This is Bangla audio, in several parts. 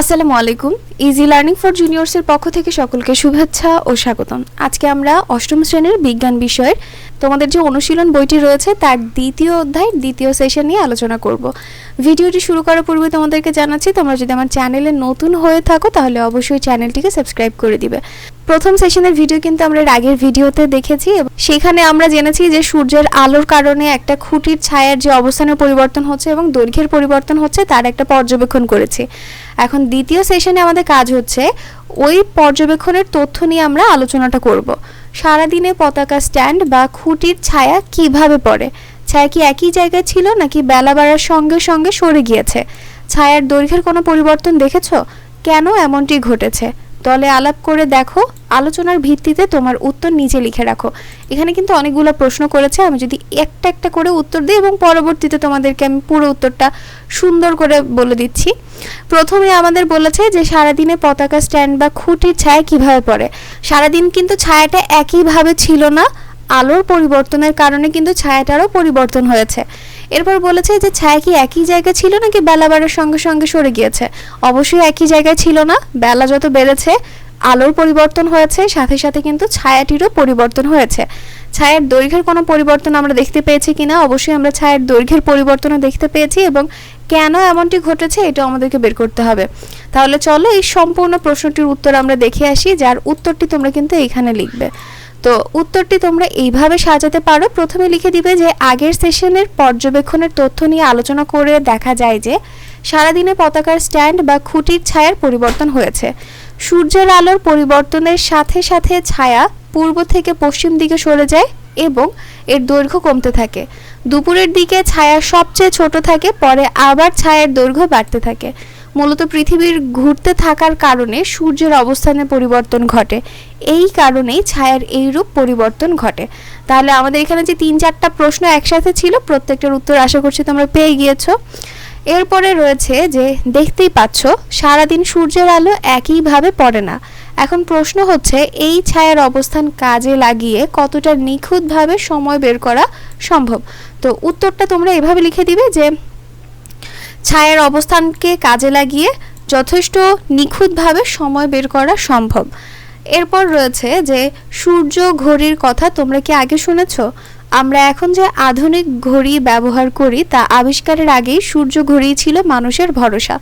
আসসালামু আলাইকুম। ইজি লার্নিং ফর জুনিয়র্সের পক্ষ থেকে সকলকে শুভেচ্ছা ও স্বাগতম। আজকে আমরা অষ্টম শ্রেণির বিজ্ঞান বিষয়ের তোমাদের যে অনুশীলন বইটি রয়েছে, তার দ্বিতীয় অধ্যায়, দ্বিতীয় সেশন নিয়ে আলোচনা করব। ভিডিওটি শুরু করার পূর্বে তোমাদেরকে জানাচ্ছি, তোমরা যদি আমার চ্যানেলে নতুন হয়ে থাকো, তাহলে অবশ্যই চ্যানেলটিকে সাবস্ক্রাইব করে দিবে। প্রথম সেশনের ভিডিও কিন্তু আমরা আগের ভিডিওতে দেখেছি সেখানে আমরা জেনেছি যে সূর্যের আলোর কারণে একটা খুঁটির ছায়ার যে অবস্থানের পরিবর্তন হচ্ছে এবং দৈর্ঘ্যের পরিবর্তন হচ্ছে, তার একটা পর্যবেক্ষণ করেছি। এখন দ্বিতীয় সেশনে আমাদের কাজ হচ্ছে ওই পর্যবেক্ষণের তথ্য নিয়ে আমরা আলোচনাটা করব। সারাদিনে পতাকা স্ট্যান্ড বা খুঁটির ছায়া কীভাবে পড়ে? ছায়া কি একই জায়গায় ছিল নাকি বেলা বাড়ার সঙ্গে সঙ্গে সরে গিয়েছে? ছায়ার দৈর্ঘ্যের কোনো পরিবর্তন দেখেছ? কেন এমনটি ঘটেছে? দলে আলাপ করে দেখো, আলোচনার ভিত্তিতে তোমার উত্তর নিচে লিখে রাখো। এখানে কিন্তু অনেকগুলো প্রশ্ন করেছে, আমি যদি একটা একটা করে উত্তর দিই এবং পরবর্তীতে তোমাদেরকে আমি পুরো উত্তরটা সুন্দর করে বলে দিচ্ছি। প্রথমে আমাদের বলেছে যে সারাদিনে পতাকা স্ট্যান্ড বা খুঁটির ছায়া কীভাবে পড়ে? সারাদিন কিন্তু ছায়াটা একইভাবে ছিল না, আলোর পরিবর্তনের কারণে কিন্তু ছায়াটারও পরিবর্তন হয়েছে। এরপর বলেছে যে ছায়া কি একই জায়গায় ছিল নাকি বেলা বাড়ার সঙ্গে সঙ্গে সরে গিয়েছে? অবশ্যই একই জায়গায় ছিল না। বেলা যত বেড়েছে, আলোর পরিবর্তন হয়েছে, সাথে সাথে কিন্তু ছায়াটিরও পরিবর্তন হয়েছে। ছায়ার দৈর্ঘ্যের কোনো পরিবর্তন আমরা দেখতে পেয়েছি কিনা? অবশ্যই আমরা ছায়ার দৈর্ঘ্যের পরিবর্তনও দেখতে পেয়েছি এবং কেন এমনটি ঘটেছে এটা আমাদেরকে বের করতে হবে। তাহলে চলো এই সম্পূর্ণ প্রশ্নটির উত্তর আমরা দেখে আসি, যার উত্তরটি তোমরা কিন্তু এইখানে লিখবে। তো উত্তরটি তোমরা এইভাবে সাজাতে পারো। প্রথমে লিখে দিবে যে, আগের সেশনের পর্যবেক্ষণের তথ্য নিয়ে আলোচনা করে দেখা যায় যে, সারাদিনে পতাকার স্ট্যান্ড বা খুঁটির ছায়ার পরিবর্তন হয়েছে। সূর্যের আলোর পরিবর্তনের সাথে সাথে ছায়া পূর্ব থেকে পশ্চিম দিকে সরে যায় এবং এর দৈর্ঘ্য কমতে থাকে। দুপুরের দিকে ছায়া সবচেয়ে ছোট থাকে, পরে আবার ছায়ার দৈর্ঘ্য বাড়তে থাকে। মূলত পৃথিবীর ঘুরতে থাকার কারণে সূর্যের অবস্থানে পরিবর্তন ঘটে। এই কারণেই ছায়ার এইরূপ পরিবর্তন ঘটে। তাহলে আমাদের এখানে যে তিন চারটা প্রশ্ন একসাথে ছিল, প্রত্যেকটার উত্তর আশা করছি তোমরা পেয়ে গিয়েছো। এরপরে রয়েছে যে, দেখতেই পাচ্ছ, সারাদিন সূর্যের আলো একইভাবে পড়ে না। এখন প্রশ্ন হচ্ছে, এই ছায়ার অবস্থান কাজে লাগিয়ে কতটা নিখুঁতভাবে সময় বের করা সম্ভব? তো উত্তরটা তোমরা এভাবে লিখে দিবে যে ছায়ার অবস্থানকে কাজে লাগিয়ে যথেষ্ট নিখুঁতভাবে সময় বের করা সম্ভব। এরপর রয়েছে যে, সূর্য ঘড়ির কথা তোমরা কি আগে শুনেছো? আমরা এখন যে আধুনিক ঘড়ি ব্যবহার করি তা আবিষ্কারের আগেই সূর্য ঘড়ি ছিল মানুষের ভরসা।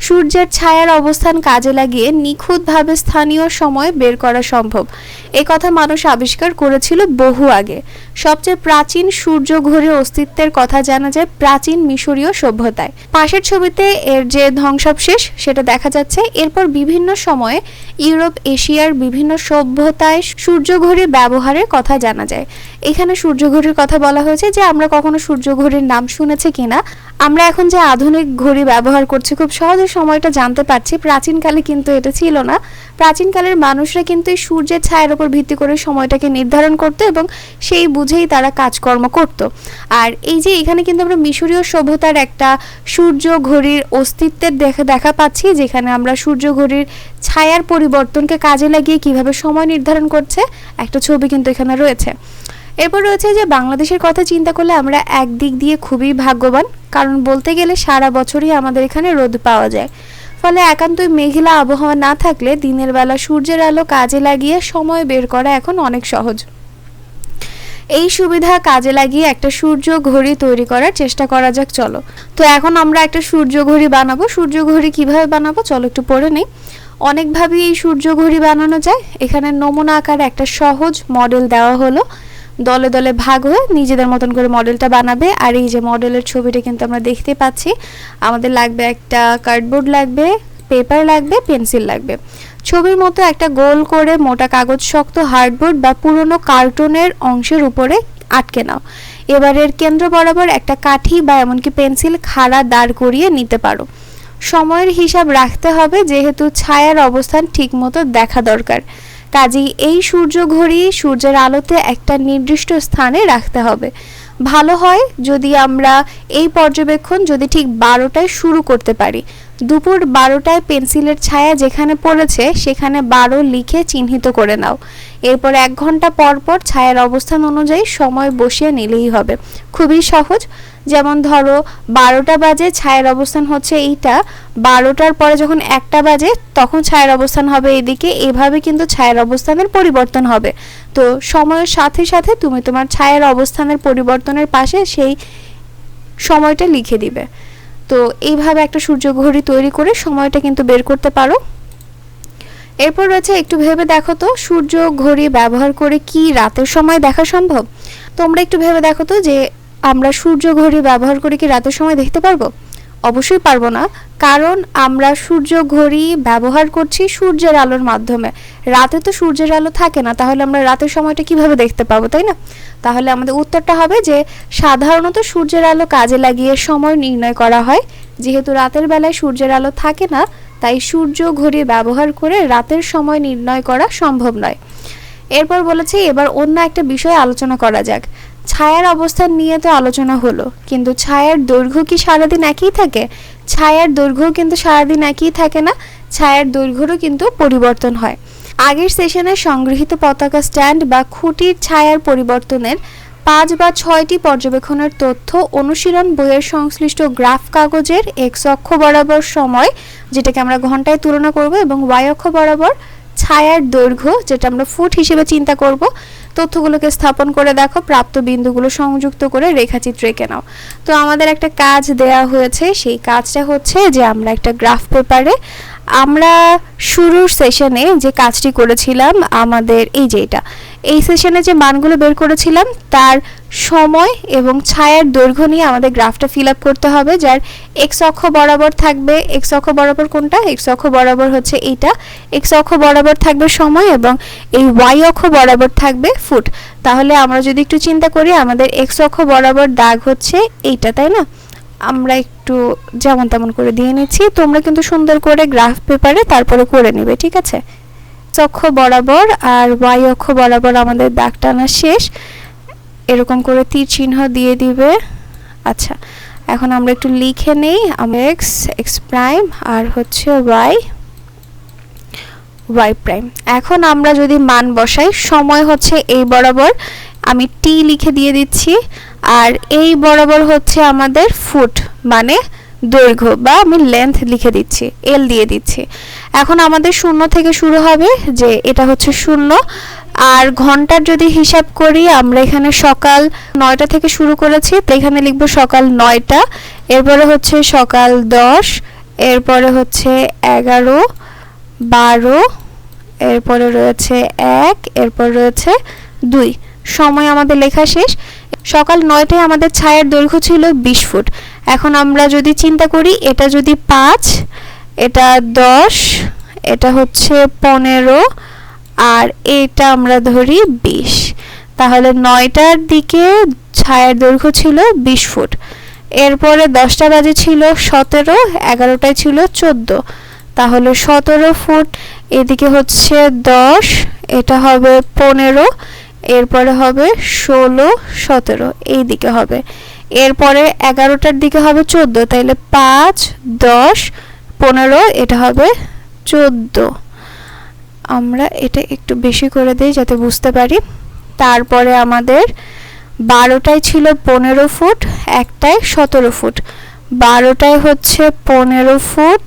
সূর্যের ছায়ার অবস্থান কাজে লাগিয়ে নিখুঁতভাবে স্থানীয় সময় বের করা সম্ভব। এ কথা মানুষ আবিষ্কার করেছিল বহু আগে। সবচেয়ে প্রাচীন সূর্য ঘড়ির অস্তিত্বের কথা জানা যায় প্রাচীন মিশরীয় সভ্যতায়। পাশের ছবিতে এর যে ধ্বংসাবশেষ, সেটা দেখা যাচ্ছে। এরপর বিভিন্ন সময়ে ইউরোপ, এশিয়ার বিভিন্ন সভ্যতায় সূর্য ঘড়ি ব্যবহারের কথা জানা যায়। এখানে সূর্য ঘড়ির কথা বলা হয়েছে যে আমরা কখনো সূর্য ঘড়ির নাম শুনেছি কিনা। আমরা এখন যে আধুনিক ঘড়ি ব্যবহার করছি, খুব সহজে সময়টা জানতে পারছি। প্রাচীনকালে কিন্তু এটা ছিল না। প্রাচীনকালের মানুষরা কিন্তু এই সূর্যের ছায়ের উপর ভিত্তি করে সময়টাকে নির্ধারণ করতো এবং সেই বুঝেই তারা কাজকর্ম করত। আর এই যে এখানে কিন্তু আমরা মিশরীয় সভ্যতার একটা সূর্য ঘড়ির অস্তিত্বের দেখা দেখা পাচ্ছি, যেখানে আমরা সূর্য ঘড়ির ছায়ার পরিবর্তনকে কাজে লাগিয়ে কীভাবে সময় নির্ধারণ করছে, একটা ছবি কিন্তু এখানে রয়েছে। এরপর রয়েছে যে বাংলাদেশের কথা চিন্তা করলে আমরা একদিক দিয়ে খুবই ভাগ্যবান, কারণ বলতে গেলে সারা বছরই আমাদের এখানে রোদ পাওয়া যায়। ফলে একান্তই মেঘলা আবহাওয়া না থাকলে দিনের বেলা সূর্যের আলো কাজে লাগিয়ে সময় বের করা এখন অনেক সহজ। এই সুবিধা কাজে লাগিয়ে একটা সূর্য ঘড়ি তৈরি করার চেষ্টা করা যাক, চলো। তো এখন আমরা একটা সূর্য ঘড়ি বানাবো। সূর্য ঘড়ি কীভাবে বানাবো, চলো একটু পড়ে নেই। অনেকভাবেই এই সূর্য ঘড়ি বানানো যায়। এখানে নমুনা আকারে একটা সহজ মডেল দেওয়া হলো। দলে দলে ভাগ হয়ে নিজেদের মতন করে মডেলটা বানাবে। আর এই যে মডেলের ছবিটা কিন্তু আমরা দেখতে পাচ্ছি। আমাদের লাগবে একটা কার্ডবোর্ড লাগবে পেপার লাগবে পেন্সিল লাগবে। ছবির মতো একটা গোল করে মোটা কাগজ শক্ত হার্ডবোর্ড বা পুরনো কার্টুনের অংশের উপরে আটকে নাও। এবারের কেন্দ্র বরাবর একটা কাঠি বা এমনকি পেন্সিল খাড়া দাঁড় করিয়ে নিতে পারো। সময়ের হিসাব রাখতে হবে, যেহেতু ছায়ার অবস্থান ঠিকমতো দেখা দরকার। কাজেই এই সূর্য ঘড়ি সূর্যের আলোতে একটা নির্দিষ্ট স্থানে রাখতে হবে। ভালো হয় যদি আমরা এই পর্যবেক্ষণ যদি ঠিক বারোটায় শুরু করতে পারি। দুপুর বারোটায় পেন্সিলের ছায়া যেখানে পড়েছে, সেখানে বারো লিখে চিহ্নিত করে নাও। এরপর এক ঘণ্টা পর পর ছায়ার অবস্থান অনুযায়ী সময় বসিয়ে নিলেই হবে। খুবই সহজ। যেমন ধরো, বারোটা বাজে ছায়ের অবস্থান হচ্ছে এইটা, বারোটার পরে যখন একটা বাজে, তখন ছায়ের অবস্থান হবে এদিকে এভাবে কিন্তু ছায়ের অবস্থানের পরিবর্তন হবে। তো সময়ের সাথে সাথে তুমি তোমার ছায়ের অবস্থানের পরিবর্তনের পাশে সেই সময়টা লিখে দিবে। তো এইভাবে একটা সূর্য ঘড়ি তৈরি করে সময়টা কিন্তু বের করতে পারো। এরপর রয়েছে একটু ভেবে দেখো তো, সূর্য ঘড়ি ব্যবহার করে কি রাতের সময় দেখা সম্ভব? তোমরা একটু ভেবে দেখো তো যে আমরা সূর্য ঘড়ি ব্যবহার করে কি রাতের সময় দেখতে পারব? অবশ্যই পারব না, কারণ আমরা সূর্য ঘড়ি ব্যবহার করছি সূর্যের আলোর মাধ্যমে। রাতে তো সূর্যের আলো থাকে না, তাহলে আমরা রাতের সময়টা কীভাবে দেখতে পাবো, তাই না? তাহলে আমাদের উত্তরটা হবে যে, সাধারণত সূর্যের আলো কাজে লাগিয়ে সময় নির্ণয় করা হয়। যেহেতু রাতের বেলায় সূর্যের আলো থাকে না, তাই সূর্য ঘড়ি ব্যবহার করে রাতের সময় নির্ণয় করা সম্ভব নয়। এরপর বলেছে, এবার অন্য একটা বিষয় আলোচনা করা যাক। ছায়ার অবস্থান নিয়ে তো আলোচনা হলো, কিন্তু ছায়ার দৈর্ঘ্য কি সারাদিন একই থাকে? ছায়ার দৈর্ঘ্য কিন্তু সারাদিন একই থাকে না, ছায়ার দৈর্ঘ্যরও কিন্তু পরিবর্তন হয়। আগের সেশনে সংগৃহীত পতাকা স্ট্যান্ড বা খুঁটির ছায়ার পরিবর্তনের পাঁচ বা ছয়টি পর্যবেক্ষণের তথ্য অনুশীলন বইয়ের সংশ্লিষ্ট গ্রাফ কাগজের এক্স অক্ষ বরাবর সময়, যেটাকে আমরা ঘন্টায় তুলনা করব এবং ওয়াই অক্ষ বরাবর ছায়ার দৈর্ঘ্য, যেটা আমরা ফুট হিসেবে চিন্তা করব, তথ্যগুলোকে স্থাপন করে দেখো, প্রাপ্ত বিন্দুগুলো সংযুক্ত করে রেখাচিত্র এঁকে নাও। তো আমাদের একটা কাজ দেয়া হয়েছে, সেই কাজটা হচ্ছে যে আমরা একটা গ্রাফ পেপারে আমরা শুরুর সেশনে যে কাজটি করেছিলাম, আমাদের এই যে এটা এই সেশনে যে মানগুলো বের করেছিলাম, তার সময় এবং ছায়ার দৈর্ঘ্য নিয়ে আমাদের গ্রাফটা ফিল আপ করতে হবে, যার এক্স অক্ষ বরাবর থাকবে এক্স অক্ষ বরাবর কোনটা? এক্স অক্ষ বরাবর হচ্ছে এইটা এক্স অক্ষ বরাবর থাকবে সময় এবং এই ওয়াই অক্ষ বরাবর থাকবে ফুট তাহলে আমরা যদি একটু চিন্তা করি, আমাদের এক্স অক্ষ বরাবর দাগ হচ্ছে এইটা, তাই না? আমরা একটু যেমন তেমন করে দিয়ে নিচ্ছি, তোমরা কিন্তু সুন্দর করে গ্রাফ পেপারে তারপরে করে নেবে, ঠিক আছে? অক্ষ বরাবর আর ওয়াই অক্ষ বরাবর আমাদের দাগ টানা শেষ। এরকম করে তীর চিহ্ন দিয়ে দিবে। আচ্ছা এখন আমরা একটু লিখে নেই। আমরা এক্স এক্স প্রাইম আর হচ্ছে ওয়াই ওয়াই প্রাইম এখন আমরা যদি মান বসাই, সময় হচ্ছে এই বরাবর। আমি টি লিখে দিয়ে দিচ্ছি। আর এই বরাবর হচ্ছে আমাদের ফুট মানে দৈর্ঘ্য বা আমি লেন্থ লিখে দিচ্ছি এল দিয়ে দিচ্ছি। এখন আমাদের শূন্য থেকে শুরু হবে যে এটা হচ্ছে শূন্য। আর ঘণ্টার যদি হিসাব করি, আমরা এখানে সকাল নয়টা থেকে শুরু করেছি, তো এখানে লিখব সকাল নয়টা, এরপরে হচ্ছে সকাল দশ, এরপরে হচ্ছে এগারো, বারো, এরপরে রয়েছে এক, এরপর রয়েছে দুই। সময় আমাদের লেখা শেষ। সকাল নয়টায় আমাদের ছায়ের দৈর্ঘ্য ছিল বিশ ফুট। এখন আমরা যদি চিন্তা করি, এটা যদি পাঁচ, এটা দশ, এটা হচ্ছে পনেরো, আর এটা আমরা ধরি বিশ। তাহলে নয়টার দিকে ছায়ের দৈর্ঘ্য ছিল বিশ ফুট। এরপরে দশটা বাজে ছিল সতেরো, এগারোটায় ছিল চোদ্দ। তাহলে সতেরো ফুট, এদিকে হচ্ছে দশ, এটা হবে পনেরো এরপরে হবে ষোলো, সতেরো, এই দিকে হবে। এরপরে এগারোটার দিকে হবে চোদ্দ, তাইলে পাঁচ, দশ, পনেরো, এটা হবে চোদ্দ। আমরা এটা একটু বেশি করে দিই যাতে বুঝতে পারি। তারপরে আমাদের বারোটায় ছিল পনেরো ফুট, একটায় সতেরো ফুট। বারোটায় হচ্ছে পনেরো ফুট,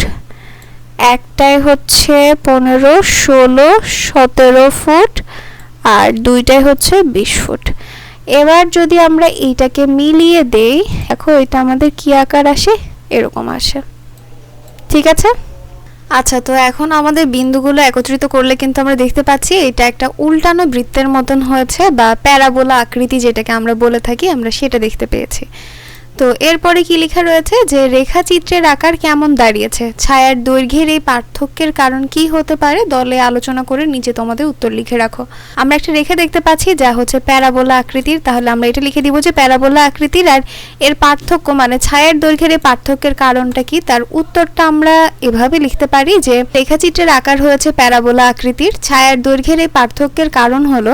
একটায় হচ্ছে পনেরো, ষোলো, সতেরো ফুট আর দুইটাই হচ্ছে বিশ ফুট। এবার যদি আমরা এইটাকে মিলিয়ে দেই, দেখো এটা আমাদের কি আকার আসে? এরকম আসে। ঠিক আছে? আচ্ছা তো এখন আমাদের বিন্দুগুলো একত্রিত করলে কিন্তু আমরা দেখতে পাচ্ছি এটা একটা উল্টানো বৃত্তের মতন হয়েছে বা প্যারাবোলা আকৃতি যেটাকে আমরা বলে থাকি, আমরা সেটা দেখতে পেয়েছি। তো এরপরে কি লেখা রয়েছে? যে রেখাচিত্রের আকার কেমন দাঁড়িয়েছে? ছায়ার দৈর্ঘ্যের এই পার্থক্যের কারণ কি হতে পারে? দলে আলোচনা করে নিচে তোমাদের উত্তর লিখে রাখো। আমরা একটা রেখা দেখতে পাচ্ছি, যা হচ্ছে প্যারাবোলা আকৃতির। তাহলে আমরা এটা লিখে দিব যে প্যারাবোলা আকৃতির আর এর পার্থক্য মানে ছায়ার দৈর্ঘ্যের এই পার্থক্যের কারণটা কি? তার উত্তরটা আমরা এভাবে লিখতে পারি যে রেখাচিত্রের আকার হয়েছে প্যারাবোলা আকৃতির। ছায়ার দৈর্ঘ্যের এই পার্থক্যের কারণ হলো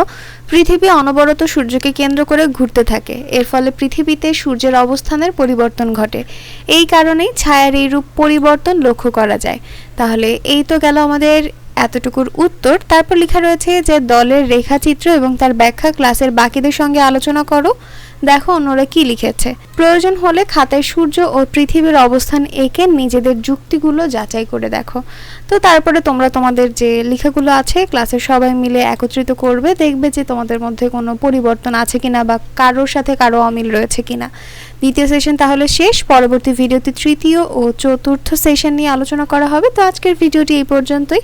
পৃথিবী অনবরত সূর্যকে কেন্দ্র করে ঘুরতে থাকে। এর ফলে পৃথিবীতে সূর্যের অবস্থানের পরিবর্তন ঘটে। এই কারণেই ছায়ার এই রূপ পরিবর্তন লক্ষ্য করা যায়। তাহলে এই তো গেল আমাদের এতটুকুর উত্তর। তারপর লেখা রয়েছে যে দলের রেখাচিত্র এবং তার ব্যাখ্যা ক্লাসের বাকিদের সঙ্গে আলোচনা করো। দেখো অন্যরা কি লিখেছে। প্রয়োজন হলে খাতায় সূর্য ও পৃথিবীর অবস্থান এঁকে নিজেদের যুক্তিগুলো যাচাই করে দেখো। তো তারপরে তোমরা তোমাদের যে লেখাগুলো আছে, ক্লাসের সবাই মিলে একত্রিত করবে, দেখবে যে তোমাদের মধ্যে কোনো পরিবর্তন আছে কিনা বা কারোর সাথে কারও অমিল রয়েছে কিনা। দ্বিতীয় সেশন তাহলে শেষ, পরবর্তী ভিডিওতে তৃতীয় ও চতুর্থ সেশন নিয়ে আলোচনা করা হবে। তো আজকের ভিডিওটি এই পর্যন্তই।